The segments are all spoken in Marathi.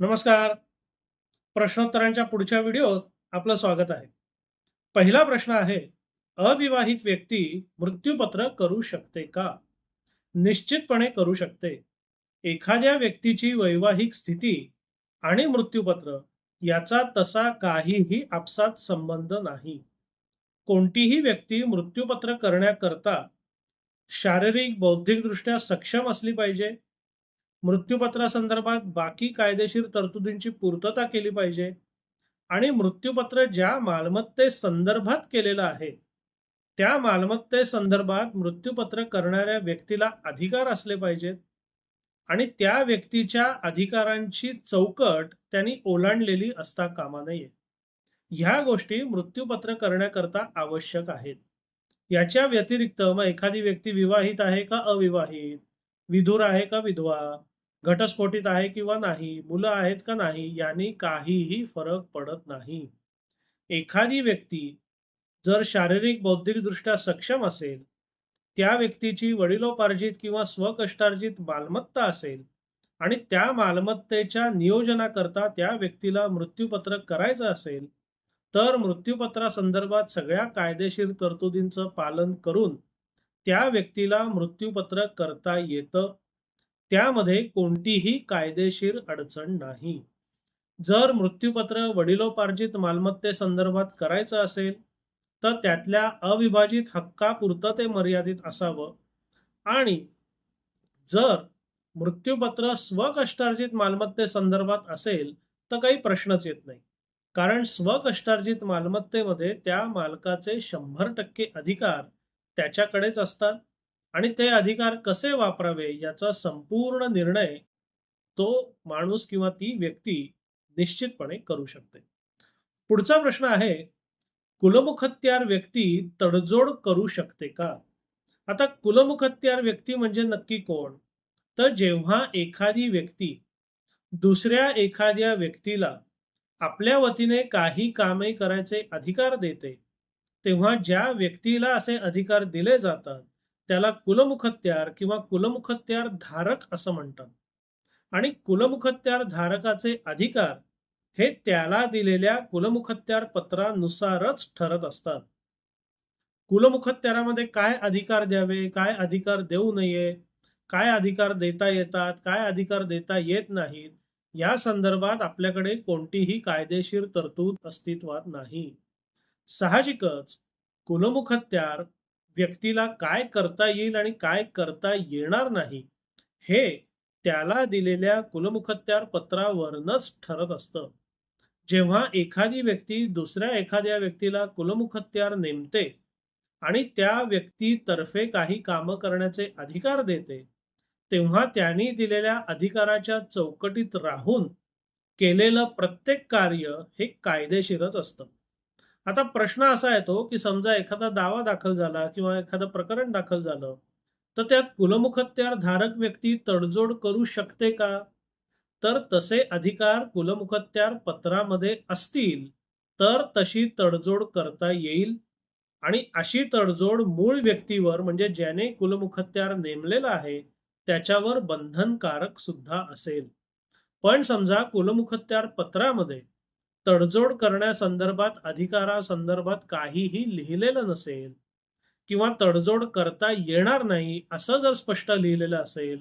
नमस्कार. प्रश्नोत्तरांच्या पुढच्या व्हिडिओत आपलं स्वागत आहे. पहिला प्रश्न आहे, अविवाहित व्यक्ती मृत्यूपत्र करू शकते का? निश्चितपणे करू शकते. एखाद्या व्यक्तीची वैवाहिक स्थिती आणि मृत्यूपत्र याचा तसा काहीही आपसात संबंध नाही. कोणतीही व्यक्ती मृत्यूपत्र करण्याकरता शारीरिक, बौद्धिकदृष्ट्या सक्षम असली पाहिजे. मृत्यूपत्रासंदर्भात बाकी कायदेशीर तरतुदींची पूर्तता केली पाहिजे आणि मृत्यूपत्र ज्या मालमत्ते संदर्भात केलेलं आहे, त्या मालमत्ते संदर्भात मृत्यूपत्र करणाऱ्या व्यक्तीला अधिकार असले पाहिजेत आणि त्या व्यक्तीच्या अधिकारांची चौकट त्यांनी ओलांडलेली असता कामा नये. ह्या गोष्टी मृत्यूपत्र करण्याकरता आवश्यक आहेत. याच्या व्यतिरिक्त मग एखादी व्यक्ती विवाहित आहे का अविवाहित, विधुर आहे का विधवा, घटस्फोटित आहे किंवा नाही, मुलं आहेत का नाही, याने काहीही फरक पडत नाही. एखादी व्यक्ती जर शारीरिक, बौद्धिकदृष्ट्या सक्षम असेल, त्या व्यक्तीची वडिलोपार्जित किंवा स्वकष्टार्जित मालमत्ता असेल आणि त्या मालमत्तेच्या नियोजनाकरता त्या व्यक्तीला मृत्यूपत्र करायचं असेल, तर मृत्यूपत्रासंदर्भात सगळ्या कायदेशीर तरतुदींचं पालन करून त्या व्यक्तीला मृत्यूपत्र करता येतं. त्यामध्ये कोणतीही कायदेशीर अडचण नाही. जर मृत्यूपत्र वडिलोपार्जित मालमत्तेसंदर्भात करायचं असेल, तर त्यातल्या अविभाजित हक्कापुरतं ते मर्यादित असावं आणि जर मृत्यूपत्र स्वकष्टार्जित मालमत्तेसंदर्भात असेल, तर काही प्रश्नच येत नाही. कारण स्वकष्टार्जित मालमत्तेमध्ये त्या मालकाचे 100% अधिकार त्याच्याकडेच असतात आणि ते अधिकार कसे वापरावे याचा संपूर्ण निर्णय तो माणूस किंवा ती व्यक्ती निश्चितपणे करू शकते. पुढचा प्रश्न आहे, कुलमुखत्यार व्यक्ती तडजोड करू शकते का? आता कुलमुखत्यार व्यक्ती म्हणजे नक्की कोण? तर जेव्हा एखादी व्यक्ती दुसऱ्या एखाद्या व्यक्तीला आपल्या वतीने काही कामे करायचे अधिकार देते, तेव्हा ज्या व्यक्तीला असे अधिकार दिले जातात, त्याला कुलमुखत्यार किंवा कुलमुखत्यार धारक असं म्हणतात. आणि कुलमुखत्यार धारकाचे अधिकार हे त्याला दिलेल्या कुलमुखत्यार पत्रानुसारच ठरत असतात. कुलमुखत्यारामध्ये काय अधिकार द्यावे, काय अधिकार देऊ नये, काय अधिकार देता येतात, काय अधिकार देता येत नाहीत, या संदर्भात आपल्याकडे कोणतीही कायदेशीर तरतूद अस्तित्वात नाही. साहजिकच कुलमुखत्यार व्यक्तीला काय करता येईल आणि काय करता येणार नाही, हे त्याला दिलेल्या कुलमुखत्यार पत्रावरनच ठरत असतं. जेव्हा एखादी व्यक्ती दुसऱ्या एखाद्या व्यक्तीला कुलमुखत्यार नेमते आणि त्या व्यक्तीतर्फे काही कामं करण्याचे अधिकार देते, तेव्हा त्यांनी दिलेल्या अधिकाराच्या चौकटीत राहून केलेलं प्रत्येक कार्य हे कायदेशीरच असतं. आता प्रश्न असा येतो, की समजा एखादा दावा दाखल झाला किंवा एखादं प्रकरण दाखल झालं, तर त्यात कुलमुखत्यार धारक व्यक्ती तडजोड करू शकते का? तर तसे अधिकार कुलमुखत्यार पत्रामध्ये असतील, तर तशी तडजोड करता येईल आणि अशी तडजोड मूळ व्यक्तीवर म्हणजे ज्याने कुलमुखत्यार नेमलेला आहे, त्याच्यावर बंधनकारक सुद्धा असेल. पण समजा कुलमुखत्यार पत्रामध्ये तडजोड करण्यासंदर्भात अधिकारासंदर्भात काहीही लिहिलेलं नसेल किंवा तडजोड करता येणार नाही असं जर स्पष्ट लिहिलेलं असेल,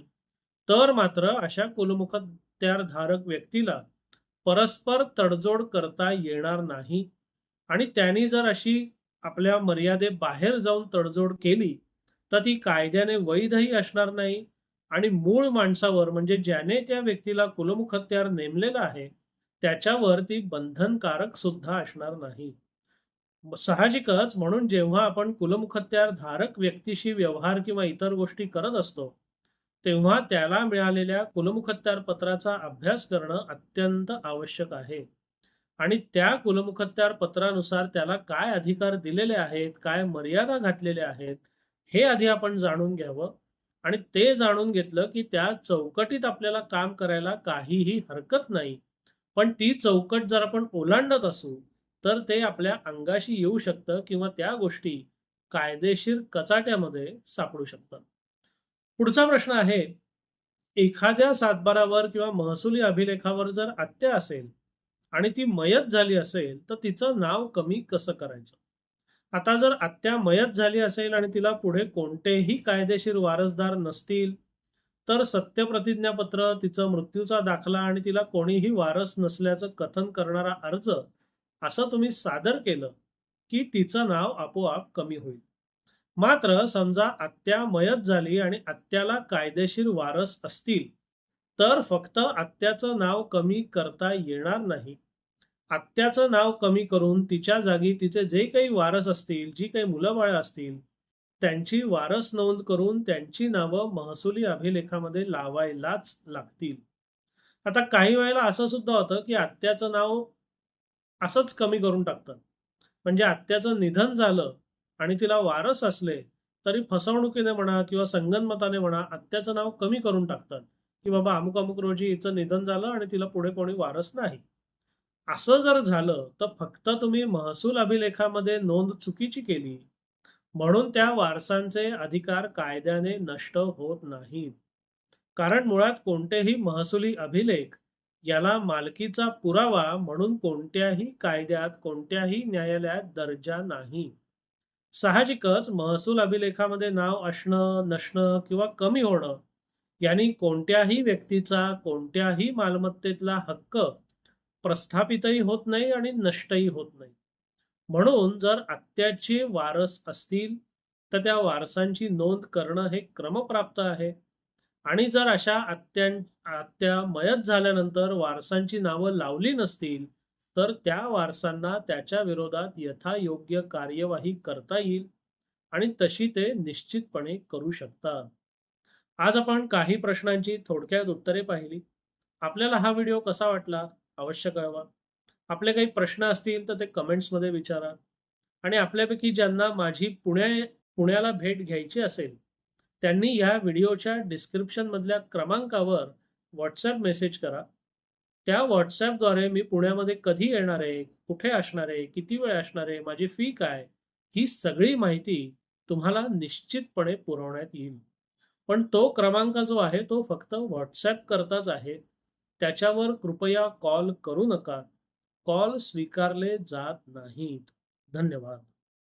तर मात्र अशा कुलमुखत्यारधारक व्यक्तीला परस्पर तडजोड करता येणार नाही आणि त्यांनी जर अशी आपल्या मर्यादेबाहेर जाऊन तडजोड केली, तर ती कायद्याने वैधही असणार नाही आणि मूळ माणसावर म्हणजे ज्याने त्या व्यक्तीला कुलमुखत्यार नेमलेला आहे, त्याच्यावर ती बंधनकारक सुद्धा असणार नाही. साहजिकच म्हणून जेव्हा आपण कुलमुखत्यार धारक व्यक्तीशी व्यवहार किंवा इतर गोष्टी करत असतो, तेव्हा त्याला मिळालेल्या कुलमुखत्यार पत्राचा अभ्यास करणं अत्यंत आवश्यक आहे आणि त्या कुलमुखत्यार पत्रानुसार त्याला काय अधिकार दिलेले आहेत, काय मर्यादा घातलेल्या आहेत, हे आधी आपण जाणून घ्यावं आणि ते जाणून घेतलं, की त्या चौकटीत आपल्याला काम करायला काहीही हरकत नाही. पण ती चौकट जर आपण ओलांडत असू, तर ते आपल्या अंगाशी येऊ शकतं किंवा त्या गोष्टी कायदेशीर कचाट्यामध्ये सापडू शकतात. पुढचा प्रश्न आहे, एखाद्या सातबारावर किंवा महसुली अभिलेखावर जर आत्या असेल आणि ती मयत झाली असेल तर तिचं नाव कमी कसं करायचं आता जर आत्या मयत झाली असेल आणि तिला पुढे कोणतेही कायदेशीर वारसदार नसतील तर सत्यप्रतिज्ञापत्र तिचं मृत्यूचा दाखला आणि तिला कोणीही वारस नसल्याचं कथन करणारा अर्ज असं तुम्ही सादर केलं की तिचं नाव आपोआप कमी होईल. मात्र समजा आत्या मयत झाली आणि आत्याला कायदेशीर वारस असतील तर फक्त आत्याचं नाव कमी करता येणार नाही. आत्याचं नाव कमी करून तिच्या जागी तिचे जे काही वारस असतील जी काही मुलं बाळं असतील त्यांची वारस नोंद करून त्यांची नावं महसुली अभिलेखामध्ये लावायलाच लागतील. आता काही वेळेला असं सुद्धा होतं की आत्याचं नाव असंच कमी करून टाकतात. म्हणजे आत्याचं निधन झालं आणि तिला वारस असले तरी फसवणुकीने म्हणा किंवा संगनमताने म्हणा आत्याचं नाव कमी करून टाकतात की बाबा अमुक अमुक रोजी हिचं निधन झालं आणि तिला पुढे कोणी वारस नाही. असं जर झालं तर फक्त तुम्ही महसूल अभिलेखामध्ये नोंद चुकीची केली म्हणून त्या वारसांचे अधिकार कायद्याने नष्ट होत नाहीत. कारण मुळात कोणतेही महसुली अभिलेख याला मालकीचा पुरावा म्हणून कोणत्याही कायद्यात कोणत्याही न्यायालयात दर्जा नाही. साहजिकच महसूल अभिलेखामध्ये नाव असणं नसणं किंवा कमी होणं यांनी कोणत्याही व्यक्तीचा कोणत्याही मालमत्तेतला हक्क प्रस्थापितही होत नाही आणि नष्टही होत नाही. म्हणून जर आत्याचे वारस असतील तर त्या वारसांची नोंद करणं हे क्रमप्राप्त आहे. आणि जर अशा आत्या आत्या मयत झाल्यानंतर वारसांची नावं लावली नसतील तर त्या वारसांना त्याच्या विरोधात यथायोग्य कार्यवाही करता येईल आणि तशी ते निश्चितपणे करू शकतात. आज आपण काही प्रश्नांची थोडक्यात उत्तरे पाहिली. आपल्याला हा व्हिडिओ कसा वाटला? अवश्य कळवा. आपले काही प्रश्न असतील तर ते कमेंट्समध्ये विचारा. आणि आपल्यापैकी ज्यांना माझी पुण्या पुण्याला भेट घ्यायची असेल त्यांनी या व्हिडिओच्या डिस्क्रिप्शनमधल्या क्रमांकावर व्हॉट्सॲप मेसेज करा. त्या व्हॉट्सॲपद्वारे मी पुण्यामध्ये कधी येणार आहे कुठे असणार आहे किती वेळ असणार आहे माझी फी काय ही सगळी माहिती तुम्हाला निश्चितपणे पुरवण्यात येईल. पण तो क्रमांक जो आहे तो फक्त व्हॉट्सॲप करताच आहे. त्याच्यावर कृपया कॉल करू नका. कॉल स्वीकारले जात नाहीत. धन्यवाद.